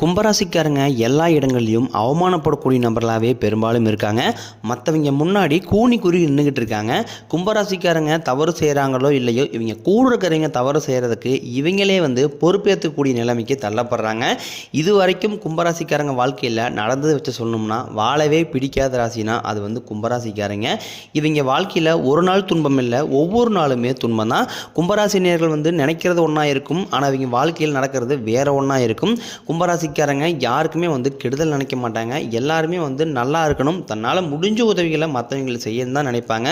கும்பராசிக்காரங்க எல்லா இடங்கள்லையும் அவமானப்படக்கூடிய நபர்களாகவே பெரும்பாலும் இருக்காங்க. மற்றவங்க முன்னாடி கூனி குறி நின்றுக்கிட்டு இருக்காங்க. கும்பராசிக்காரங்க தவறு செய்கிறாங்களோ இல்லையோ இவங்க கூட இருக்கிறவங்க தவறு செய்கிறதுக்கு இவங்களே வந்து பொறுப்பேற்கக்கூடிய நிலைமைக்கு தள்ளப்படுறாங்க. இது வரைக்கும் கும்பராசிக்காரங்க வாழ்க்கையில் நடந்ததை வச்சு சொல்லணும்னா வாழவே பிடிக்காத ராசினா அது வந்து கும்பராசிக்காரங்க. இவங்க வாழ்க்கையில் ஒரு நாள் துன்பம் இல்லை ஒவ்வொரு நாளுமே துன்பம் தான். கும்பராசினியர்கள் வந்து நினைக்கிறது ஒன்றா இருக்கும் ஆனால் இவங்க வாழ்க்கையில் நடக்கிறது வேறு ஒன்றா இருக்கும். கும்பராசி கும்பராசிக்காரங்க யாருக்குமே வந்து கெடுதல் நினைக்க மாட்டாங்க. எல்லாருமே வந்து நல்லா இருக்கணும். தன்னால் முடிஞ்ச உதவிகளை மற்றவங்களுக்கு செய்யணும் தான் நினைப்பாங்க.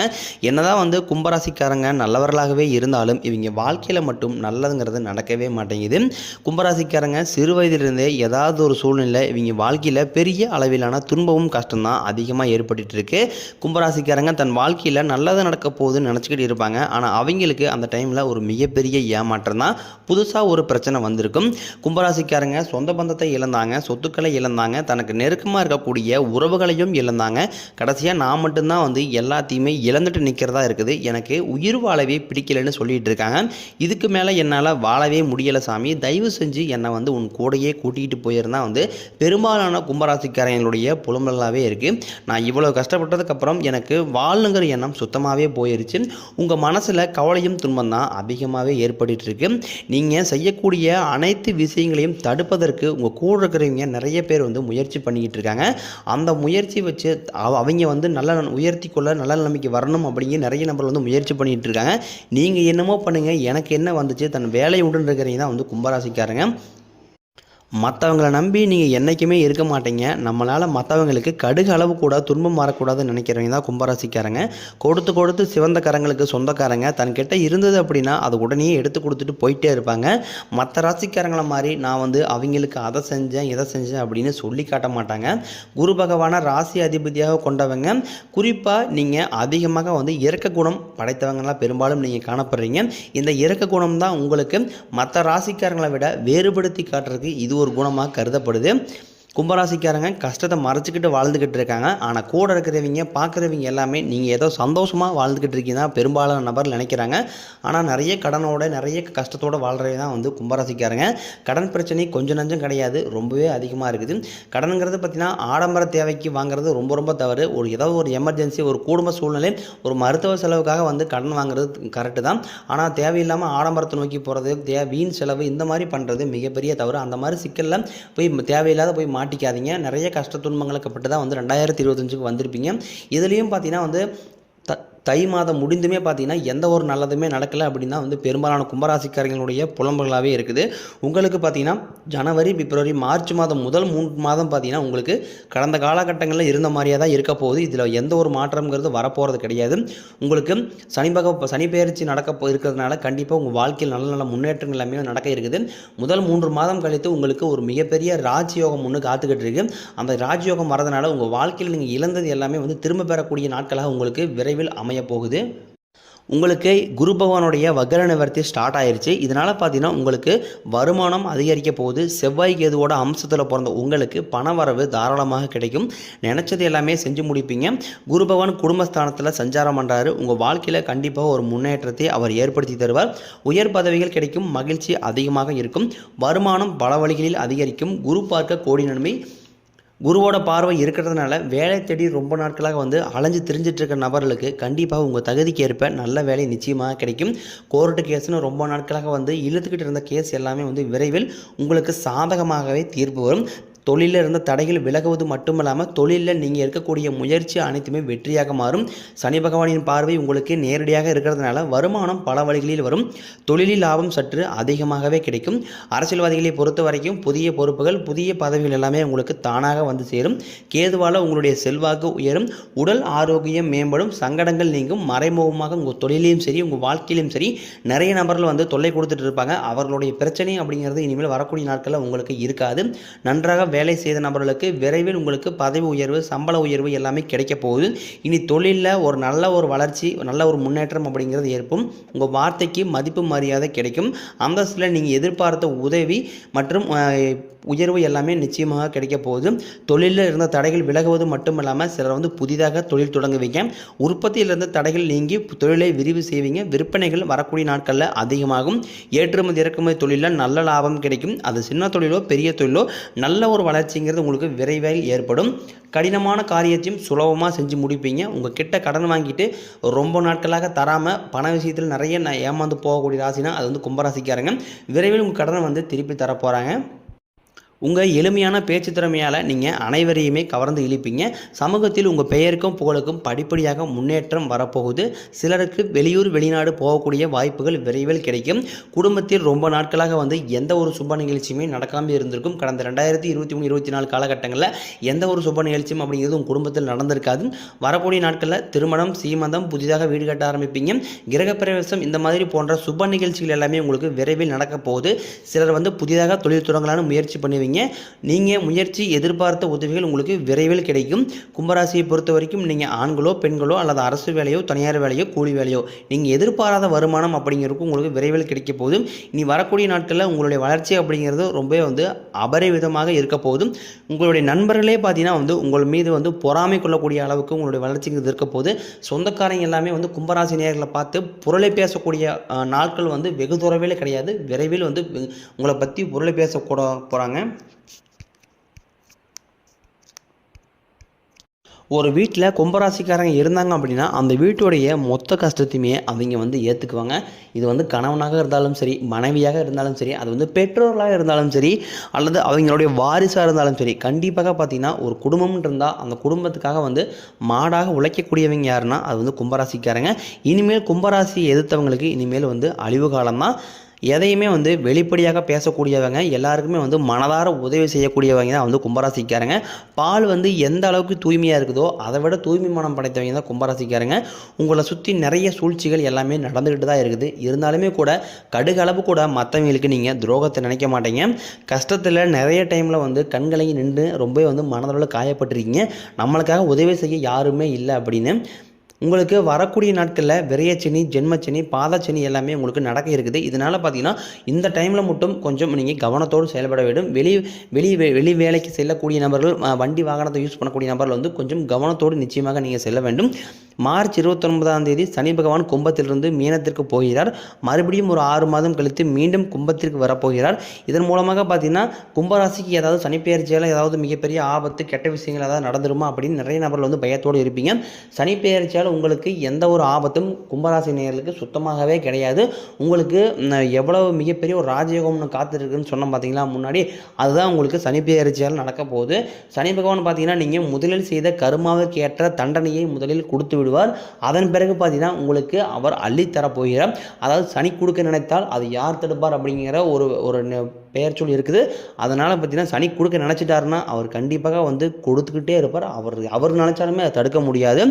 என்னதான் வந்து கும்பராசிக்காரங்க நல்லவர்களாகவே இருந்தாலும் இவங்க வாழ்க்கையில் மட்டும் நல்லதுங்கிறது நடக்கவே மாட்டேங்குது. கும்பராசிக்காரங்க சிறு வயதிலிருந்தே ஏதாவது ஒரு சூழ்நிலை இவங்க வாழ்க்கையில் பெரிய அளவிலான துன்பமும் கஷ்டம்தான் அதிகமாக ஏற்பட்டு இருக்கு. கும்பராசிக்காரங்க தன் வாழ்க்கையில் நல்லது நடக்க போகுதுன்னு நினச்சிக்கிட்டு இருப்பாங்க. ஆனால் அவங்களுக்கு அந்த டைமில் ஒரு மிகப்பெரிய ஏமாற்றம் தான் புதுசாக ஒரு பிரச்சனை வந்திருக்கும். கும்பராசிக்காரங்க சொந்த பந்தத்தை இழந்தாங்க சொத்துக்களை இழந்தாங்க தனக்கு நெருக்கமாக இருக்கக்கூடிய உறவுகளையும் இழந்தாங்க. கடைசியாக நான் மட்டும்தான் வந்து எல்லாத்தையுமே இழந்துட்டு நிற்கிறதா இருக்குது. எனக்கு உயிர் வாழவே பிடிக்கலைன்னு சொல்லிட்டு இருக்காங்க. இதுக்கு மேலே என்னால் வாழவே முடியலை சாமி. தயவு செஞ்சு என்னை வந்து உன் கூடையே கூட்டிகிட்டு போயிருந்தா வந்து பெரும்பாலான கும்பராசிக்காரங்களுடைய புலம்பலாகவே இருக்குது நான் இவ்வளோ கஷ்டப்பட்டதுக்கப்புறம் எனக்கு வாழணுங்கிற எண்ணம் சுத்தமாகவே போயிருச்சு. உங்கள் மனசில் கவலையும் துன்பம் தான் அதிகமாகவே ஏற்பட்டுருக்கு நீங்கள் செய்யக்கூடிய அனைத்து விஷயங்களையும் தடுப்பதற்கு உங்கள் கூட இருக்கிறவங்க நிறைய பேர் வந்து முயற்சி பண்ணிக்கிட்டு இருக்காங்க. அந்த முயற்சி வச்சு அவ- அவங்க வந்து நல்ல உயர்த்தி கொள்ள நல்ல நிலைமைக்கு வரணும் அப்படிங்கிற நிறைய நபர் வந்து முயற்சி பண்ணிட்டு இருக்காங்க. நீங்கள் என்னமோ பண்ணுங்கள் எனக்கு என்ன வந்துச்சு தன் வேலையை உடன் இருக்கிறவங்க தான் வந்து கும்பராசிக்காரங்க. மற்றவங்கள நம்பி நீங்கள் என்றைக்குமே இருக்க மாட்டீங்க. நம்மளால் மற்றவங்களுக்கு கடுகு அளவு கூட துன்பம் வரக்கூடாதுன்னு நினைக்கிறவங்க தான் கும்பராசிக்காரங்க. கொடுத்து கொடுத்து சிவந்த கரங்களுக்கு சொந்தக்காரங்க. தன்கிட்ட இருந்தது அப்படின்னா அது உடனே எடுத்து கொடுத்துட்டு போயிட்டே இருப்பாங்க. மற்ற ராசிக்காரங்களை மாதிரி நான் வந்து அவங்களுக்கு அதை செஞ்சேன் இதை செஞ்சேன் அப்படின்னு சொல்லி காட்ட மாட்டாங்க. குரு பகவானை ராசி அதிபதியாக கொண்டவங்க. குறிப்பாக நீங்கள் அதிகமாக வந்து இறக்க குணம் படைத்தவங்கலாம் பெரும்பாலும் நீங்கள் காணப்படுறீங்க. இந்த இறக்க குணம் தான் உங்களுக்கு மற்ற ராசிக்காரங்களை விட வேறுபடுத்தி காட்டுறதுக்கு இது ஒரு குணமாக கருதப்படுது. கும்பராசிக்காரங்க கஷ்டத்தை மறைச்சிக்கிட்டு வாழ்ந்துக்கிட்டு இருக்காங்க. ஆனால் கூட இருக்கிறவங்க பார்க்குறவங்க எல்லாமே நீங்கள் ஏதோ சந்தோஷமாக வாழ்ந்துக்கிட்டு இருக்கீங்க பெரும்பாலான நபர் நினைக்கிறாங்க. ஆனால் நிறைய கடனோட நிறைய கஷ்டத்தோடு வாழ்கிறவங்க தான் வந்து கும்பராசிக்காரங்க. கடன் பிரச்சனை கொஞ்சம் நஞ்சம் கிடையாது ரொம்பவே அதிகமாக இருக்குது. கடனுங்கிறது பார்த்திங்கன்னா ஆடம்பர தேவைக்கு வாங்குறது ரொம்ப ரொம்ப தவறு. ஒரு ஏதாவது ஒரு எமர்ஜென்சி ஒரு குடும்ப சூழ்நிலை ஒரு மருத்துவ செலவுக்காக வந்து கடன் வாங்குறது கரெக்டு தான். ஆனால் தேவையில்லாமல் ஆடம்பரத்தை நோக்கி போகிறது தே வீண் செலவு இந்த மாதிரி பண்ணுறது மிகப்பெரிய தவறு. அந்த மாதிரி சிக்கலில் போய் தேவையில்லாத போய் மாட்டிக்காதீங்க. நிறைய கஷ்ட துன்பங்களுக்கு பட்டு தான் வந்து ரெண்டாயிரத்தி இருபத்தஞ்சுக்கு வந்திருப்பீங்க. இதுலேயும் பார்த்தீங்கன்னா வந்து தை மாதம் முடிந்துமே பார்த்தீங்கன்னா எந்த ஒரு நல்லதுமே நடக்கலை அப்படின்னா வந்து பெரும்பாலான கும்பராசிக்காரங்களுடைய புலம்புகளாகவே இருக்குது. உங்களுக்கு பார்த்தீங்கன்னா ஜனவரி பிப்ரவரி மார்ச் மாதம் முதல் மூன்று மாதம் பார்த்தீங்கன்னா உங்களுக்கு கடந்த காலகட்டங்களில் இருந்த மாதிரியே தான் இருக்க போகுது. இதில் எந்த ஒரு மாற்றம்ங்கிறது வரப்போகிறது கிடையாது. உங்களுக்கு சனி பக சனி நடக்க போ இருக்கிறதுனால கண்டிப்பாக உங்கள் வாழ்க்கையில் நல்ல நல்ல முன்னேற்றங்கள் எல்லாமே நடக்க இருக்குது. முதல் மூன்று மாதம் கழித்து உங்களுக்கு ஒரு மிகப்பெரிய ராஜயோகம் ஒன்று காத்துக்கிட்டு இருக்கு. அந்த ராஜயோகம் வரதுனால உங்கள் வாழ்க்கையில் நீங்கள் இழந்தது எல்லாமே வந்து திரும்ப பெறக்கூடிய நாட்களாக உங்களுக்கு விரைவில் அமை போகுது. உங்களுக்கு குரு பகவானுடைய வக்கர நிவர்த்தி ஸ்டார்ட் ஆயிருச்சு. இதனால் பார்த்தீங்கன்னா உங்களுக்கு வருமானம் அதிகரிக்க போகுது. செவ்வாய் கேதுவோட அம்சத்தில் பிறந்த உங்களுக்கு பண வரவு தாராளமாக கிடைக்கும். நினச்சது எல்லாமே செஞ்சு முடிப்பீங்க. குரு பகவான் குடும்பஸ்தானத்தில் சஞ்சாரம் பண்ணுறாரு உங்கள் வாழ்க்கையில் கண்டிப்பாக ஒரு முன்னேற்றத்தை அவர் ஏற்படுத்தி தருவார். உயர் பதவிகள் கிடைக்கும். மகிழ்ச்சி அதிகமாக இருக்கும். வருமானம் பல வழிகளில் அதிகரிக்கும். குரு பார்க்க கோடி நன்மை. குருவோட பார்வை இருக்கிறதுனால வேலை தேடி ரொம்ப நாட்களாக வந்து அலைஞ்சு திரிஞ்சிட்டு இருக்க நபர்களுக்கு கண்டிப்பாக உங்கள் தகுதிக்கு ஏற்ப நல்ல வேலை நிச்சயமாக கிடைக்கும். கோர்ட்டு கேஸ்னு ரொம்ப நாட்களாக வந்து இழுத்துக்கிட்டு இருந்த கேஸ் எல்லாமே வந்து விரைவில் உங்களுக்கு சாதகமாகவே தீர்ப்பு வரும். தொழிலில் இருந்த தடைகள் விலகுவது மட்டுமல்லாமல் தொழிலில் நீங்கள் இருக்கக்கூடிய முயற்சி அனைத்துமே வெற்றியாக மாறும். சனி பகவானின் பார்வை உங்களுக்கு நேரடியாக இருக்கிறதுனால வருமானம் பல வழிகளில் வரும். தொழிலில் லாபம் சற்று அதிகமாகவே கிடைக்கும். அரசியல்வாதிகளை பொறுத்த வரைக்கும் புதிய பொறுப்புகள் புதிய பதவிகள் எல்லாமே உங்களுக்கு தானாக வந்து சேரும். கேதுவால் உங்களுடைய செல்வாக்கு உயரும். உடல் ஆரோக்கியம் மேம்படும். சங்கடங்கள் நீங்கும். மறைமுகமாக உங்கள் தொழிலையும் சரி உங்கள் வாழ்க்கையிலும் சரி நிறைய நபர்கள் வந்து தொல்லை கொடுத்துட்டு இருப்பாங்க. அவர்களுடைய பிரச்சனை அப்படிங்கிறது இனிமேல் வரக்கூடிய நாட்களில் உங்களுக்கு இருக்காது. நன்றாக வேலை செய்த நபர்களுக்கு விரைவில் உங்களுக்கு பதவி உயர்வு சம்பள உயர்வு எல்லாமே கிடைக்க போகுது. இனி தொழிலில் ஒரு நல்ல ஒரு வளர்ச்சி நல்ல ஒரு முன்னேற்றம் அப்படிங்கிறது ஏற்படும் உங்கள் வார்த்தைக்கு மதிப்பு மரியாதை கிடைக்கும். அந்தஸ்தில் நீங்கள் எதிர்பார்த்த உதவி மற்றும் உயர்வு எல்லாமே நிச்சயமாக கிடைக்க போகுது. தொழிலில் இருந்த தடைகள் விலகுவது மட்டும் இல்லாமல் சிலர் வந்து புதிதாக தொழில் தொடங்குவீங்க. உற்பத்தியில் இருந்த தடைகள் நீங்கி தொழிலை விரிவு செய்வீங்க. விற்பனைகள் வரக்கூடிய நாட்களில் அதிகமாகும். ஏற்றுமதி இறக்குமதி தொழிலில் நல்ல லாபம் கிடைக்கும். அது சின்ன தொழிலோ பெரிய தொழிலோ நல்ல ஒரு வளர்ச்சிங்கிறது உங்களுக்கு விரைவில் ஏற்படும். கடினமான காரியத்தையும் சுலபமாக செஞ்சு முடிப்பீங்க. உங்கள் கிட்ட கடன் வாங்கிட்டு ரொம்ப நாட்களாக தராமல் பண விஷயத்தில் நிறைய ஏமாந்து போகக்கூடிய ராசினா அது வந்து கும்பராசிக்காரங்க. விரைவில் உங்கள் கடனை வந்து திருப்பி தரப்போகிறாங்க உங்கள் எளிமையான பேச்சு திறமையால் நீங்கள் அனைவரையுமே கவர்ந்து இழுப்பீங்க. சமூகத்தில் உங்கள் பெயருக்கும் புகழுக்கும் படிப்படியாக முன்னேற்றம் வரப்போகுது. சிலருக்கு வெளியூர் வெளிநாடு போகக்கூடிய வாய்ப்புகள் விரைவில் கிடைக்கும். குடும்பத்தில் ரொம்ப நாட்களாக வந்து எந்த ஒரு சுப நிகழ்ச்சியுமே நடக்காமல் இருந்திருக்கும். கடந்த ரெண்டாயிரத்தி இருபத்தி மூணு இருபத்தி நாலு காலகட்டங்களில் எந்த ஒரு சுப நிகழ்ச்சியும் அப்படிங்கிறது உங்கள் குடும்பத்தில் நடந்திருக்காது. வரக்கூடிய நாட்களில் திருமணம் சீமந்தம் புதிதாக வீடு கட்ட ஆரம்பிப்பீங்க. கிரகப்பிரவேசம் இந்த மாதிரி போன்ற சுப நிகழ்ச்சிகள் எல்லாமே உங்களுக்கு விரைவில் நடக்க போகுது. சிலர் வந்து புதிதாக தொழில் தொடங்கலான முயற்சி பண்ணுவீங்க. நீங்கள் முயற்சி எதிர்பார்த்த உதவிகள் உங்களுக்கு விரைவில் கிடைக்கும். கும்பராசியை பொறுத்த வரைக்கும் நீங்கள் ஆண்களோ பெண்களோ அல்லது அரசு வேலையோ தனியார் வேலையோ கூலி வேலையோ நீங்கள் எதிர்பாராத வருமானம் அப்படிங்கிறதுக்கும் உங்களுக்கு விரைவில் கிடைக்க போதும். இனி வரக்கூடிய நாட்களில் உங்களுடைய வளர்ச்சி அப்படிங்கிறது ரொம்பவே வந்து அபரிவிதமாக இருக்க போதும். உங்களுடைய நண்பர்களே பார்த்தீங்கன்னா வந்து உங்கள் மீது வந்து பொறாமை கொள்ளக்கூடிய அளவுக்கு உங்களுடைய வளர்ச்சிங்கிறது இருக்க போது சொந்தக்காரங்க எல்லாமே வந்து கும்பராசி நேர்களை பார்த்து புரளை பேசக்கூடிய நாட்கள் வந்து வெகு தூரவில் கிடையாது. விரைவில் வந்து உங்களை பற்றி புரளை பேசக்கூட போகிறாங்க ஒரு வீட்டில் கும்பராசிக்காரங்க இருந்தாங்க அப்படின்னா அந்த வீட்டுடைய மொத்த கஷ்டத்தையுமே அவங்க வந்து ஏற்றுக்குவாங்க இது வந்து கணவனாக இருந்தாலும் சரி மனைவியாக இருந்தாலும் சரி அது வந்து பெற்றோர்களாக இருந்தாலும் சரி அல்லது அவங்களுடைய வாரிசாக இருந்தாலும் சரி கண்டிப்பாக பார்த்தீங்கன்னா ஒரு குடும்பம்னு இருந்தால் அந்த குடும்பத்துக்காக வந்து மாடாக உழைக்கக்கூடியவங்க யாருன்னா அது வந்து கும்பராசிக்காரங்க. இனிமேல் கும்பராசியை எதிர்த்தவங்களுக்கு இனிமேல் வந்து அழிவு காலம்தான். எதையுமே வந்து வெளிப்படையாக பேசக்கூடியவங்க எல்லாருக்குமே வந்து மனதார உதவி செய்யக்கூடியவங்க தான் வந்து கும்பராசிக்காரங்க. பால் வந்து எந்த அளவுக்கு தூய்மையாக இருக்குதோ அதை விட தூய்மை மனம் படைத்தவங்க தான் கும்பராசிக்காரங்க. உங்களை சுற்றி நிறைய சூழ்ச்சிகள் எல்லாமே நடந்துக்கிட்டு தான் இருக்குது. இருந்தாலுமே கூட கடுகளவு கூட மற்றவங்களுக்கு நீங்கள் துரோகத்தை நினைக்க மாட்டீங்க. கஷ்டத்தில் நிறைய டைமில் வந்து கண்களையும் நின்று ரொம்பவே வந்து மனதளவில் காயப்பட்டிருக்கீங்க. நம்மளுக்காக உதவி செய்ய யாருமே இல்லை அப்படின்னு. உங்களுக்கு வரக்கூடிய நாட்களில் விரையச்சனி ஜென்மச்சனி பாதச்சனி எல்லாமே உங்களுக்கு நடக்க இருக்குது. இதனால் பார்த்தீங்கன்னா இந்த டைமில் மட்டும் கொஞ்சம் நீங்கள் கவனத்தோடு செயல்பட வேண்டும். வெளி வெளி வெளி வேலைக்கு செல்லக்கூடிய நபர்கள் வண்டி வாகனத்தை யூஸ் பண்ணக்கூடிய நபர்கள் வந்து கொஞ்சம் கவனத்தோடு நிச்சயமாக நீங்கள் செல்ல வேண்டும். மார்ச் இருபத்தொன்பதாம் தேதி சனி பகவான் கும்பத்திலிருந்து மீனத்திற்கு போகிறார். மறுபடியும் ஒரு ஆறு மாதம் கழித்து மீண்டும் கும்பத்திற்கு வரப்போகிறார். இதன் மூலமாக பார்த்தீங்கன்னா கும்பராசிக்கு ஏதாவது சனிப்பெயர்ச்சியால் ஏதாவது மிகப்பெரிய ஆபத்து கெட்ட விஷயங்கள் ஏதாவது நடந்துருமா அப்படின்னு நிறைய நபர்கள் வந்து பயத்தோடு இருப்பீங்க. சனிப்பெயர்ச்சியால் உங்களுக்கு எந்த ஒரு ஆபத்தும் கும்பராசி நேர்களுக்கு சுத்தமாகவே கிடையாது. உங்களுக்கு எவ்வளவு மிகப்பெரிய ஒரு ராஜயோகம்னு காத்திருக்குன்னு சொன்னோம் பார்த்தீங்களா முன்னாடி அதுதான் உங்களுக்கு சனிப்பெயர்ச்சியால் நடக்க போகுது. சனி பகவான் பார்த்தீங்கன்னா நீங்கள் முதலில் செய்த கருமாவுக்கு ஏற்ற தண்டனையை முதலில் கொடுத்து விடுவார் அதன் பிறகு பார்த்தீங்கன்னா உங்களுக்கு அவர் அள்ளித்தரப்போகிறார் அதாவது சனி கொடுக்க நினைத்தால் அது யார் தடுப்பார் அப்படிங்கிற ஒரு ஒரு பெயர் சொல் இருக்குது. அதனால் பார்த்தீங்கன்னா சனி கொடுக்க நினச்சிட்டாருன்னா அவர் கண்டிப்பாக வந்து கொடுத்துக்கிட்டே இருப்பார். அவர் அவர் நினச்சாலுமே அதை தடுக்க முடியாது.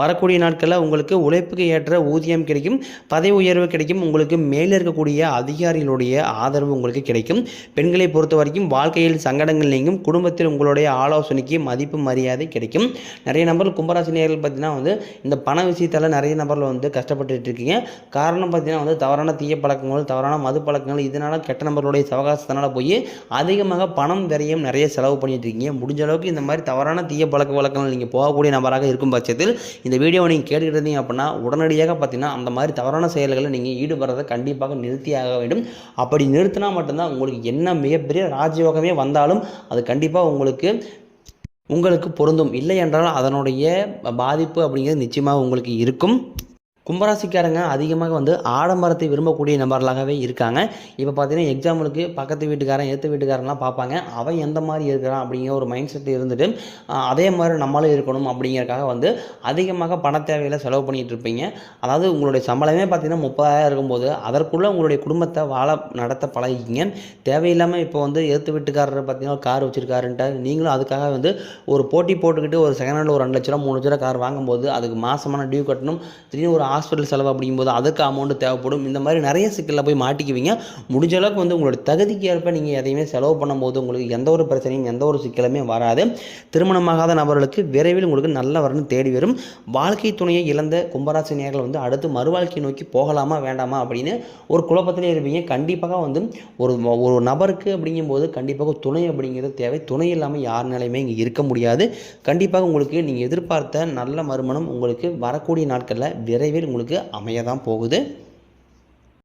வரக்கூடிய நாட்களில் உங்களுக்கு உழைப்புக்கு ஏற்ற ஊதியம் கிடைக்கும். பதவி உயர்வு கிடைக்கும். உங்களுக்கு மேலே இருக்கக்கூடிய அதிகாரிகளுடைய ஆதரவு உங்களுக்கு கிடைக்கும். பெண்களை பொறுத்த வரைக்கும் வாழ்க்கையில் சங்கடங்கள் நீங்கும். குடும்பத்தில் உங்களுடைய ஆலோசனைக்கு மதிப்பு மரியாதை கிடைக்கும். நிறைய நபர்கள் கும்பராசி நேர்கள் பார்த்தீங்கன்னா வந்து இந்த பண விஷயத்தால் நிறைய நபர்கள் வந்து கஷ்டப்பட்டுட்டு இருக்கீங்க. காரணம் பார்த்தீங்கன்னா வந்து தவறான தீய பழக்கங்கள் தவறான மது பழக்கங்கள் இதனால் கெட்ட நபர்களுடைய சவகாசத்தினால போய் அதிகமாக பணம் விரையும் நிறைய செலவு பண்ணிட்டு இருக்கீங்க. முடிஞ்ச அளவுக்கு இந்த மாதிரி தவறான தீய பழக்க வழக்கங்கள் நீங்கள் போகக்கூடிய நபராக இருக்கும் பட்சத்தில் இந்த வீடியோவை நீங்கள் கேட்டுக்கிட்டு இருந்தீங்க அப்படின்னா உடனடியாக பார்த்தீங்கன்னா அந்த மாதிரி தவறான செயல்களை நீங்கள் ஈடுபடுறதை கண்டிப்பாக நிறுத்தியாக வேண்டும். அப்படி நிறுத்தினா மட்டும்தான் உங்களுக்கு என்ன மிகப்பெரிய ராஜயோகமே வந்தாலும் அது கண்டிப்பாக உங்களுக்கு உங்களுக்கு பொருந்தும். இல்லை என்றால் அதனுடைய பாதிப்பு அப்படிங்கிறது நிச்சயமாக உங்களுக்கு இருக்கும். கும்பராசிக்காரங்க அதிகமாக வந்து ஆடம்பரத்தை விரும்பக்கூடிய நபர்களாகவே இருக்காங்க. இப்போ பார்த்தீங்கன்னா எக்ஸாம்பிளுக்கு பக்கத்து வீட்டுக்காரன் எடுத்த வீட்டுக்காரன்லாம் பார்ப்பாங்க அவன் எந்த மாதிரி இருக்கிறான் அப்படிங்கிற ஒரு மைண்ட் செட் இருந்துட்டு அதே மாதிரி நம்மளும் இருக்கணும் அப்படிங்கிறக்காக வந்து அதிகமாக பண தேவையில் செலவு பண்ணிகிட்டு இருப்பீங்க. அதாவது உங்களுடைய சம்பளமே பார்த்தீங்கன்னா முப்பதாயிரம் இருக்கும்போது அதற்குள்ளே உங்களுடைய குடும்பத்தை வாழ நடத்த பழகிங்க தேவையில்லாமல் இப்போ வந்து எடுத்து வீட்டுக்காரர் பார்த்தீங்கன்னா கார் வச்சுருக்காருன்ட்டு நீங்களும் அதுக்காக வந்து ஒரு போட்டி போட்டுக்கிட்டு ஒரு செகண்ட் ஹேண்டில் ஒரு ரெண்டு லட்ச ரூபா மூணு லட்ச ரூபா கார் வாங்கும்போது அதுக்கு மாதமான டியூ கட்டணும். திடீர்னு ஒரு ஹாஸ்பிட்டல் செலவு அப்படிங்கும்போது அதுக்கு அமௌண்ட்டு தேவைப்படும். இந்த மாதிரி நிறைய சிக்கலில் போய் மாட்டிக்குவீங்க. முடிஞ்ச அளவுக்கு வந்து உங்களோட தகுதிக்கு ஏற்ப நீங்கள் எதையுமே செலவு பண்ணும்போது உங்களுக்கு எந்த ஒரு பிரச்சனையும் எந்த ஒரு சிக்கலுமே வராது. திருமணமாகாத நபர்களுக்கு விரைவில் உங்களுக்கு நல்ல வரணும் தேடி வரும். வாழ்க்கை துணையை இழந்த கும்பராசி நேர்கள் வந்து அடுத்து மறுவாழ்க்கை நோக்கி போகலாமா வேண்டாமா அப்படின்னு ஒரு குழப்பத்திலே இருப்பீங்க. கண்டிப்பாக வந்து ஒரு ஒரு நபருக்கு அப்படிங்கும்போது கண்டிப்பாக துணை அப்படிங்கிறது தேவை. துணை இல்லாமல் யார் நிலையுமே இங்கே இருக்க முடியாது. கண்டிப்பாக உங்களுக்கு நீங்கள் எதிர்பார்த்த நல்ல மறுமணம் உங்களுக்கு வரக்கூடிய நாட்களில் விரைவில் உங்களுக்கு அமைய தான் போகுது.